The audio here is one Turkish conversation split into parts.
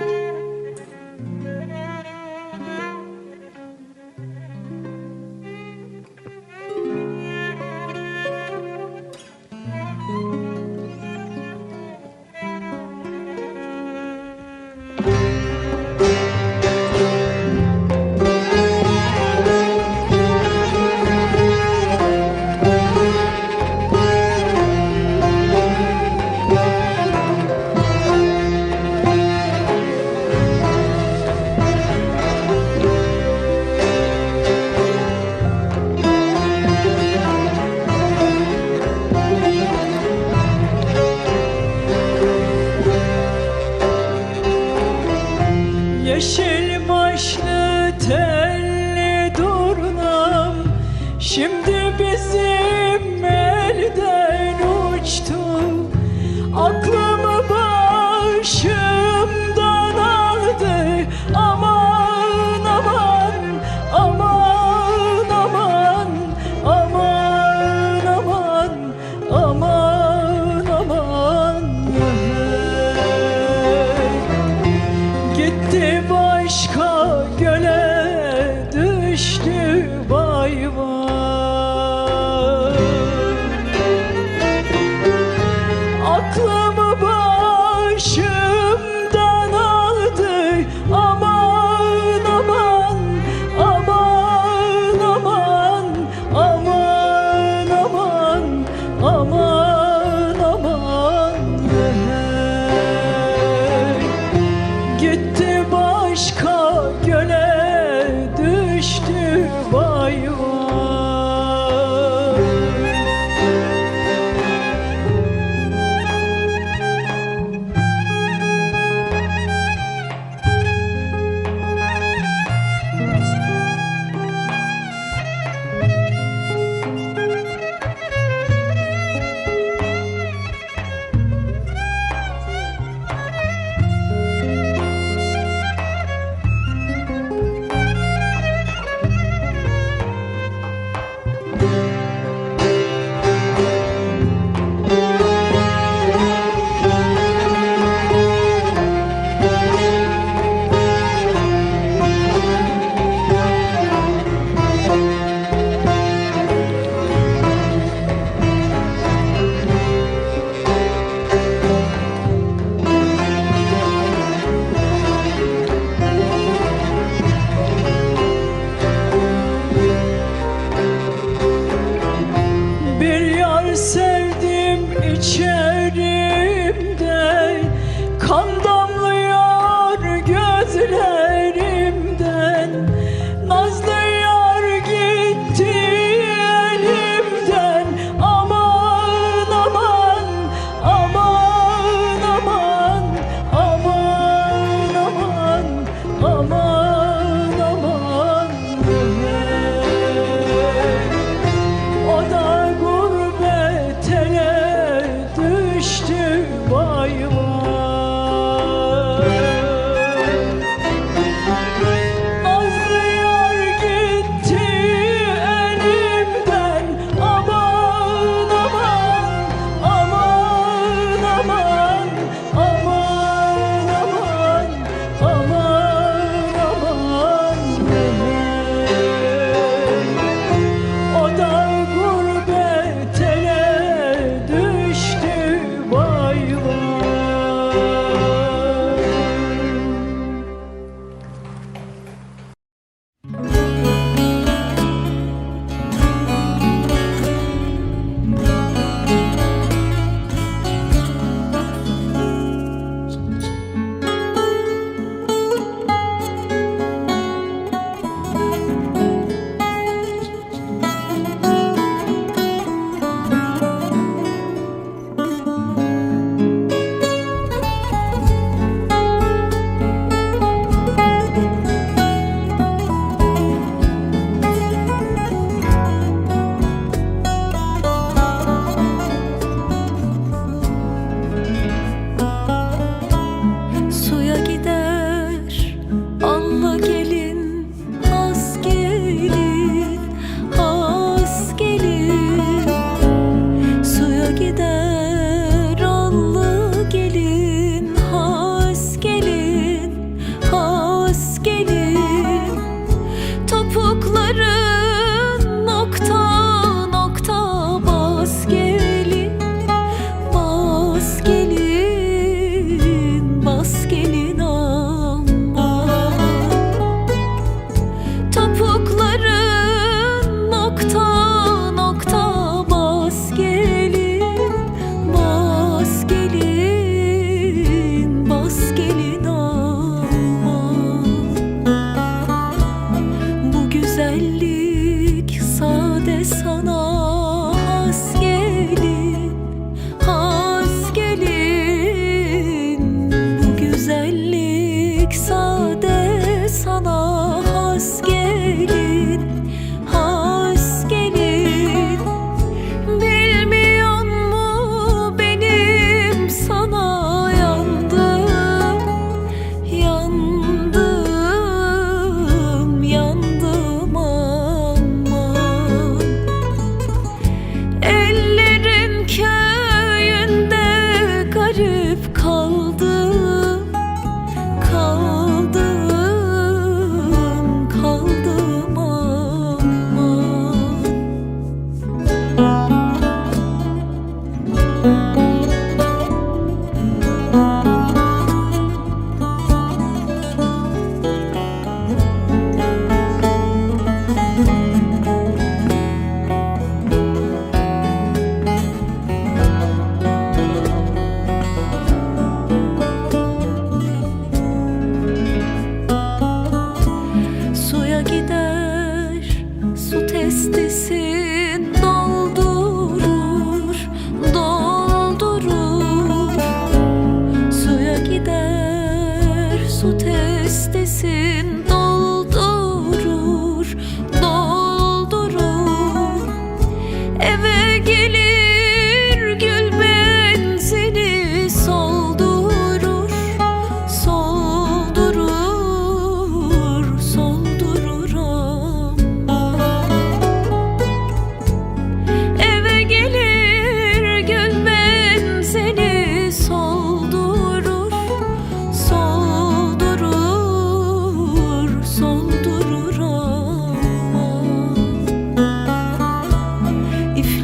Música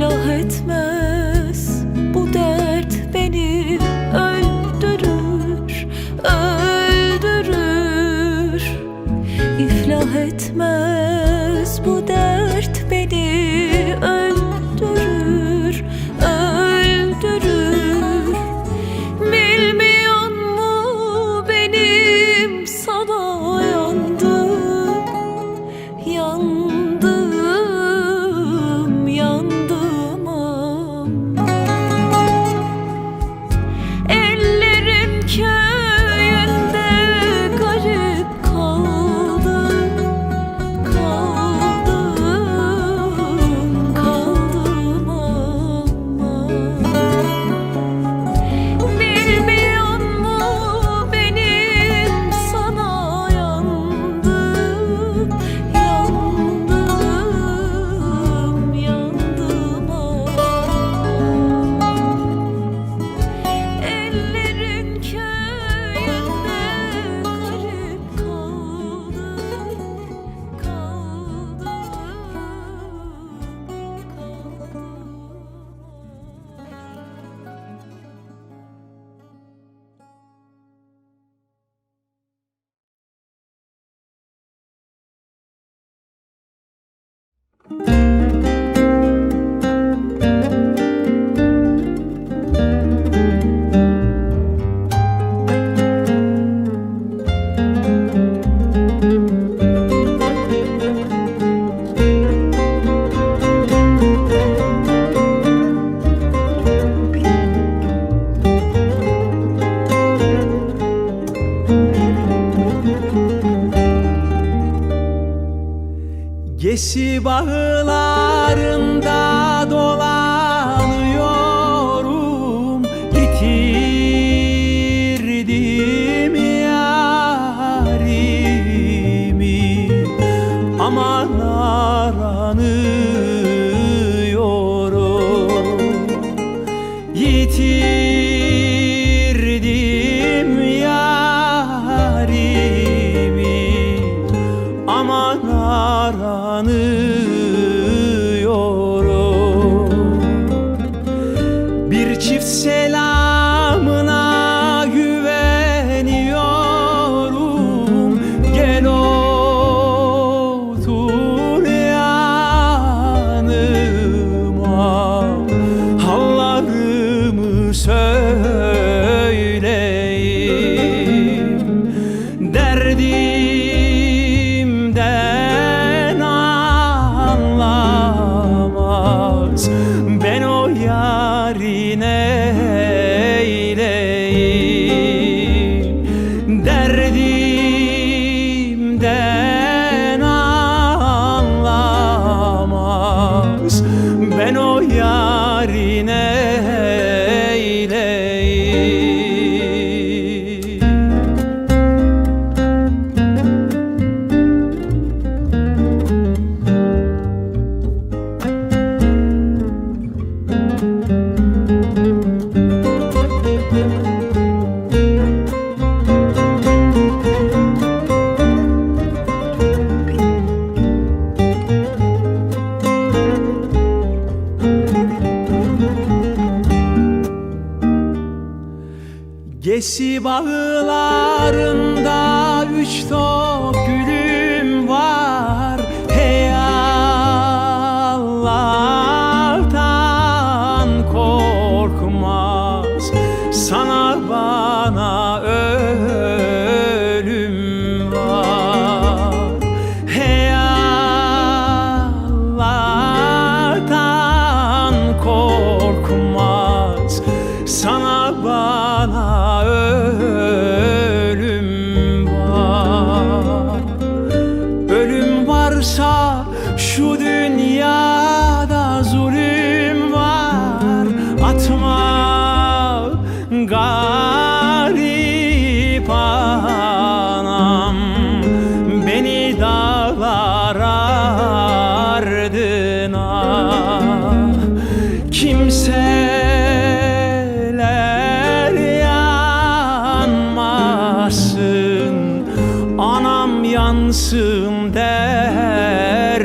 ilah etme bağlarında dolanıyorum. Yitirdim yarimi. Aman aranı Gesi bağlarında üç top gülüm var. Yansın derdime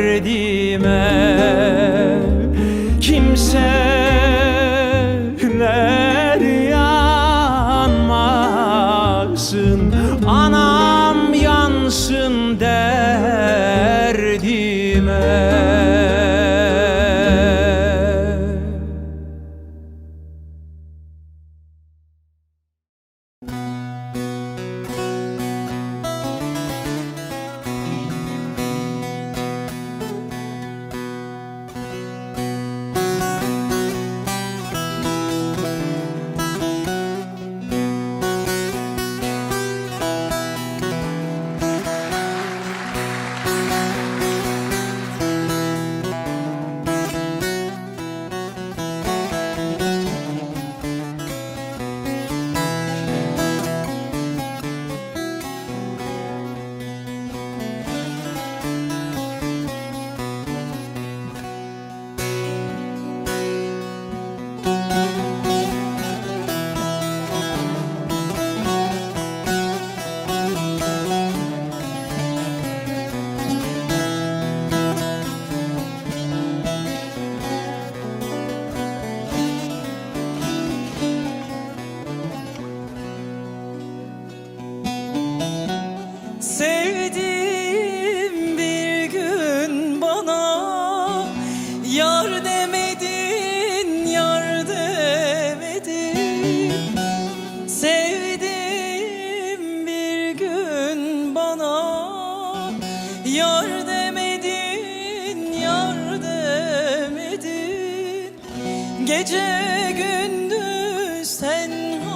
Gece gündüz tenhalarda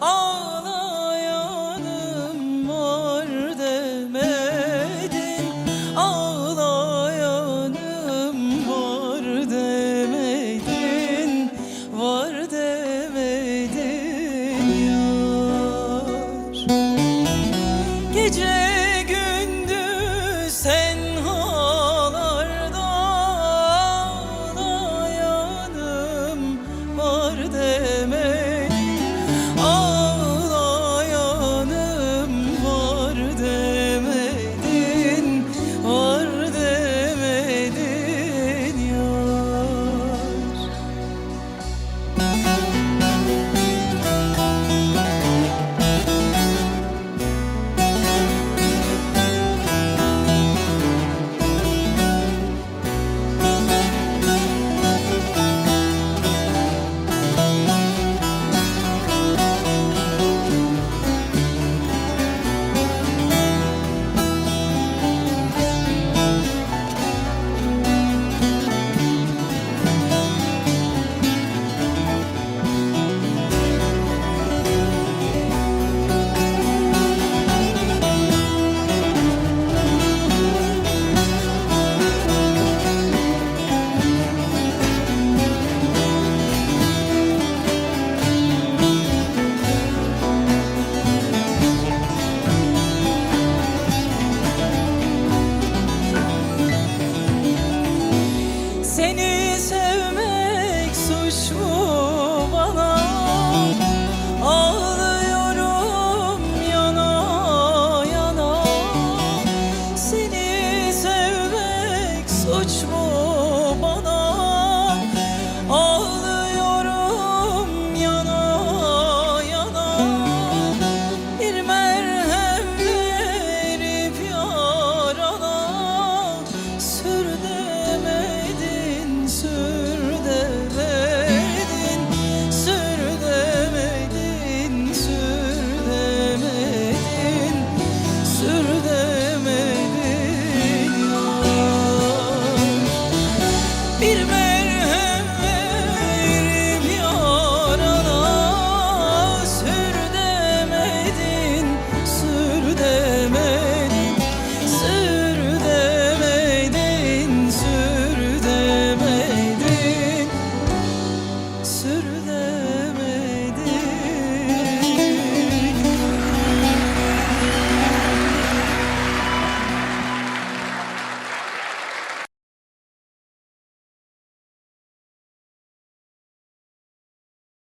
Ağlayanım var demedin Ağlayanım var demedin Var demedin yar. Gece uçmuş.